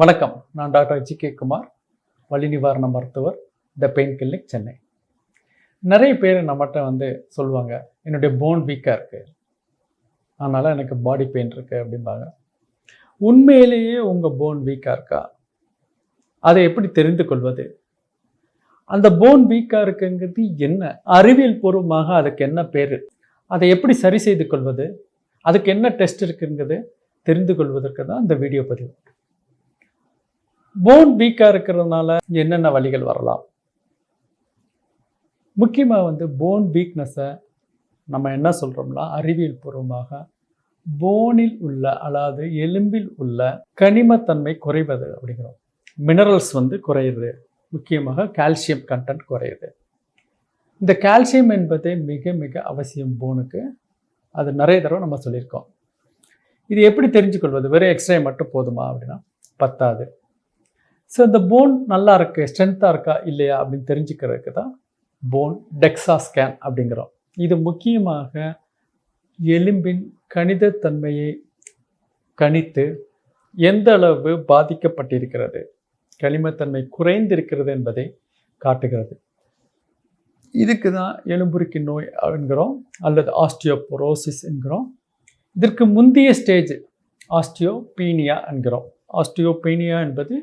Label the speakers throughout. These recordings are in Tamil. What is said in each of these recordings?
Speaker 1: வணக்கம். நான் டாக்டர் ஜி கே குமார் வலி நிவாரண மருத்துவர் த பெயின் கிளினிக் சென்னை. நிறைய பேர் நம்மகிட்ட வந்து சொல்லுவாங்க என்னுடைய போன் வீக்காக இருக்குது அதனால் எனக்கு பாடி பெயின் இருக்குது அப்படிம்பாங்க. உண்மையிலேயே உங்கள் போன் வீக்காக இருக்கா? அதை எப்படி தெரிந்து கொள்வது? அந்த போன் வீக்காக இருக்குங்கிறது என்ன? அறிவியல் பூர்வமாக அதுக்கு என்ன பேர்? அதை எப்படி சரி செய்து கொள்வது? அதுக்கு என்ன டெஸ்ட் இருக்குங்கிறது தெரிந்து கொள்வதற்கு தான் இந்த வீடியோ பதிவு. போன் வீக்காக இருக்கிறதுனால என்னென்ன வழிகள் வரலாம்? முக்கியமாக வந்து போன் வீக்னஸை நம்ம என்ன சொல்கிறோம்னா அறிவியல் பூர்வமாக போனில் உள்ள அதாவது எலும்பில் உள்ள கனிமத்தன்மை குறைவது அப்படிங்கிறோம். மினரல்ஸ் வந்து குறையுது முக்கியமாக கால்சியம் கண்டென்ட் குறையுது இந்த கால்சியம் என்பது மிக மிக அவசியம் போனுக்கு அது நிறைய தடவை நம்ம சொல்லியிருக்கோம். இது எப்படி தெரிஞ்சுக்கொள்வது? வெறும் எக்ஸ்ரே மட்டும் போதுமா அப்படின்னா? பத்தாது. ஸோ இந்த போன் நல்லா இருக்கு? ஸ்ட்ரென்த்தாக இருக்கா? இல்லையா? அப்படின்னு தெரிஞ்சுக்கிறதுக்கு தான் போன் டெக்ஸா ஸ்கேன் அப்படிங்கிறோம். இது முக்கியமாக எலும்பின் கணிதத்தன்மையை கணித்து எந்த அளவு பாதிக்கப்பட்டிருக்கிறது? களிமத்தன்மை குறைந்திருக்கிறது என்பதை காட்டுகிறது. இதுக்கு தான் எலும்புருக்கி நோய் என்கிறோம் அல்லது ஆஸ்டியோபொரோசிஸ் என்கிறோம். இதற்கு முந்தைய ஸ்டேஜ் ஆஸ்டியோபீனியா என்கிறோம். ஆஸ்டியோபீனியா என்பது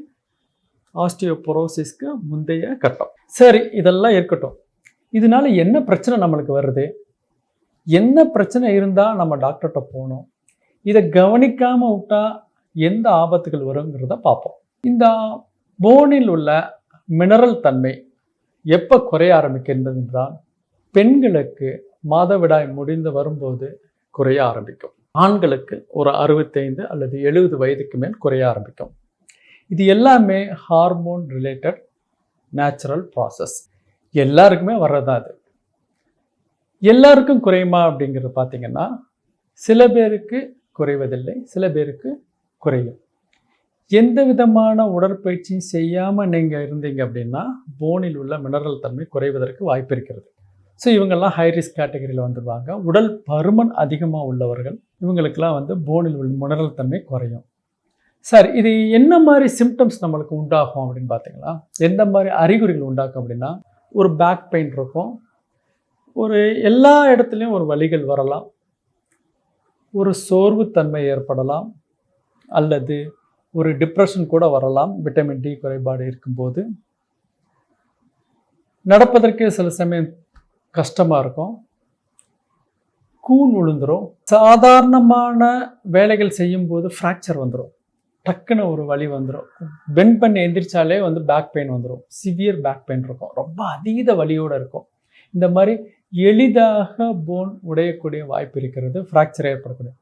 Speaker 1: ஆஸ்டியோபொரோசிஸ்க்கு முந்தைய கட்டம். சரி இதெல்லாம் இருக்கட்டும். இதனால என்ன பிரச்சனை நம்மளுக்கு வருது? என்ன பிரச்சனை இருந்தால் நம்ம டாக்டர்கிட்ட போகணும்? இதை கவனிக்காமல் விட்டால் எந்த ஆபத்துகள் வருங்கிறத பார்ப்போம். இந்த போனில் உள்ள மினரல் தன்மை எப்போ குறைய ஆரம்பிக்கின்றது என்றால் பெண்களுக்கு மாதவிடாய் முடிந்து வரும்போது குறைய ஆரம்பிக்கும். ஆண்களுக்கு ஒரு அறுபத்தைந்து அல்லது எழுபது வயதுக்கு மேல் குறைய ஆரம்பிக்கும். இது எல்லாமே ஹார்மோன் ரிலேட்டட் நேச்சுரல் ப்ராசஸ் எல்லாருக்குமே வர்றதா அது. எல்லாருக்கும் குறையுமா அப்படிங்கிறது பார்த்தீங்கன்னா சில பேருக்கு குறைவதில்லை சில பேருக்கு குறையும். எந்த விதமான உடற்பயிற்சியும் செய்யாமல் நீங்கள் இருந்தீங்க அப்படின்னா போனில் உள்ள மினரல் தன்மை குறைவதற்கு வாய்ப்பு இருக்கிறது. ஸோ இவங்கெல்லாம் ஹை ரிஸ்க் கேட்டகரியில் வந்துடுவாங்க உடல் பருமன் அதிகமாக உள்ளவர்கள் இவங்களுக்கெல்லாம் வந்து போனில் உள்ள மினரல் தன்மை குறையும். சார் இது என்ன மாதிரி சிம்டம்ஸ் நம்மளுக்கு உண்டாகும் அப்படின்னு பார்த்தீங்களா? எந்த மாதிரி அறிகுறிகள் உண்டாக்கும் அப்படின்னா ஒரு பேக் பெயின் இருக்கும். ஒரு எல்லா இடத்துலையும் ஒரு வழிகள் வரலாம். ஒரு சோர்வுத்தன்மை ஏற்படலாம். அல்லது ஒரு டிப்ரெஷன் கூட வரலாம். விட்டமின் டி குறைபாடு இருக்கும்போது. நடப்பதற்கு சில சமயம் கஷ்டமாக இருக்கும். கூன் விழுந்துரும் சாதாரணமான வேலைகள் செய்யும்போது ஃப்ராக்சர் வந்துடும் டக்குன்னு ஒரு வலி வந்துடும் பெண்ட் பண்ணி எந்திரிச்சாலே வந்து பேக் பெயின் வந்துடும் சிவியர் பேக் பெயின் இருக்கும். ரொம்ப அதீத வலியோடு இருக்கும். இந்த மாதிரி எளிதாக போன் உடையக்கூடிய வாய்ப்பு இருக்கிறது ஃப்ராக்சர் ஏற்படக்கூடிய.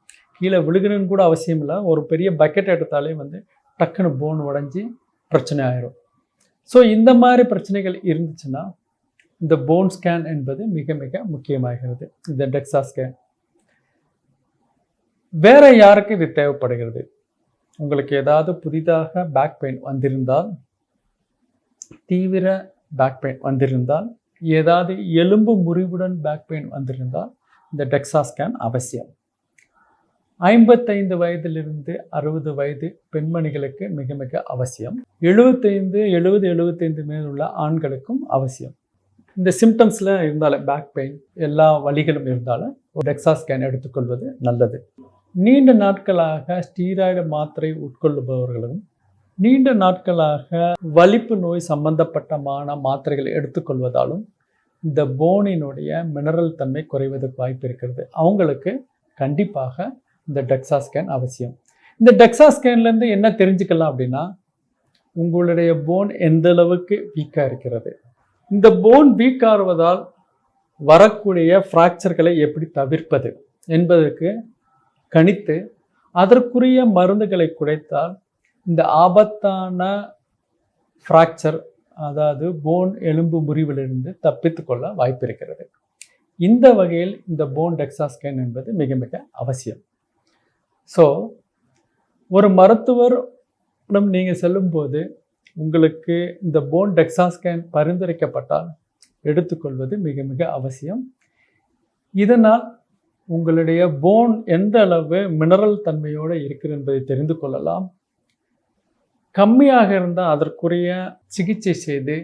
Speaker 1: கீழே விழுகணும்னு கூட அவசியம் இல்லை. ஒரு பெரிய பக்கெட் எடுத்தாலே வந்து டக்குன்னு போன் உடஞ்சி பிரச்சனை ஆயிரும். ஸோ இந்த மாதிரி பிரச்சனைகள் இருந்துச்சுன்னா இந்த போன் ஸ்கேன் என்பது மிக மிக முக்கியமாகிறது. இந்த டெக்ஸா ஸ்கேன் வேற யாருக்கு இது தேவைப்படுகிறது? உங்களுக்கு ஏதாவது புதிதாக பேக் பெயின் வந்திருந்தால் தீவிர பேக் பெயின் வந்திருந்தால் ஏதாவது எலும்பு முறிவுடன் பேக் பெயின் வந்திருந்தால் இந்த டெக்ஸா ஸ்கேன் அவசியம். ஐம்பத்தைந்து வயதிலிருந்து அறுபது வயது பெண்மணிகளுக்கு மிக மிக அவசியம். எழுபத்தைந்து எழுபது எழுபத்தைந்து மேல் உள்ள ஆண்களுக்கும் அவசியம். இந்த சிம்டம்ஸில் இருந்தாலும் பேக் பெயின் எல்லா வழிகளும் இருந்தாலும் ஒரு டெக்ஸா ஸ்கேன் எடுத்துக்கொள்வது நல்லது. நீண்ட நாட்களாக ஸ்டீராய்டு மாத்திரை உட்கொள்ளுபவர்களும் நீண்ட நாட்களாக வலிப்பு நோய் சம்பந்தப்பட்டமான மாத்திரைகளை எடுத்துக்கொள்வதாலும் இந்த போனினுடைய மினரல் தன்மை குறைவதற்கு வாய்ப்பு இருக்கிறது. அவங்களுக்கு கண்டிப்பாக இந்த டெக்ஸா ஸ்கேன் அவசியம். இந்த டெக்ஸா ஸ்கேன்லேருந்து என்ன தெரிஞ்சுக்கலாம் அப்படின்னா உங்களுடைய போன் எந்த அளவுக்கு வீக்காக இருக்கிறது. இந்த போன் வீக் ஆறுவதால் வரக்கூடிய ஃப்ராக்சர்களை எப்படி தவிர்ப்பது என்பதற்கு கணித்து அதற்குரிய மருந்துகளை குறைத்தால் இந்த ஆபத்தான ஃப்ராக்சர் அதாவது போன் எலும்பு முறிவிலிருந்து தப்பித்து கொள்ள வாய்ப்பு இருக்கிறது இந்த வகையில் இந்த போன் டெக்ஸா ஸ்கேன் என்பது மிக மிக அவசியம். ஸோ ஒரு மருத்துவரிடம் நீங்கள் செல்லும்போது உங்களுக்கு இந்த போன் டெக்ஸா ஸ்கேன் பரிந்துரைக்கப்பட்டால் எடுத்துக்கொள்வது மிக மிக அவசியம். இதனால் உங்களுடைய போன் எந்த அளவு மினரல் தன்மையோடு இருக்குது என்பதை தெரிந்து கொள்ளலாம். கம்மியாக இருந்தால் அதற்குரிய சிகிச்சை செய்து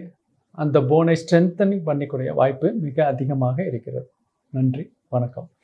Speaker 1: அந்த போனை ஸ்ட்ரென்தனிங் பண்ணிக்கூடிய வாய்ப்பு மிக அதிகமாக இருக்கிறது. நன்றி வணக்கம்.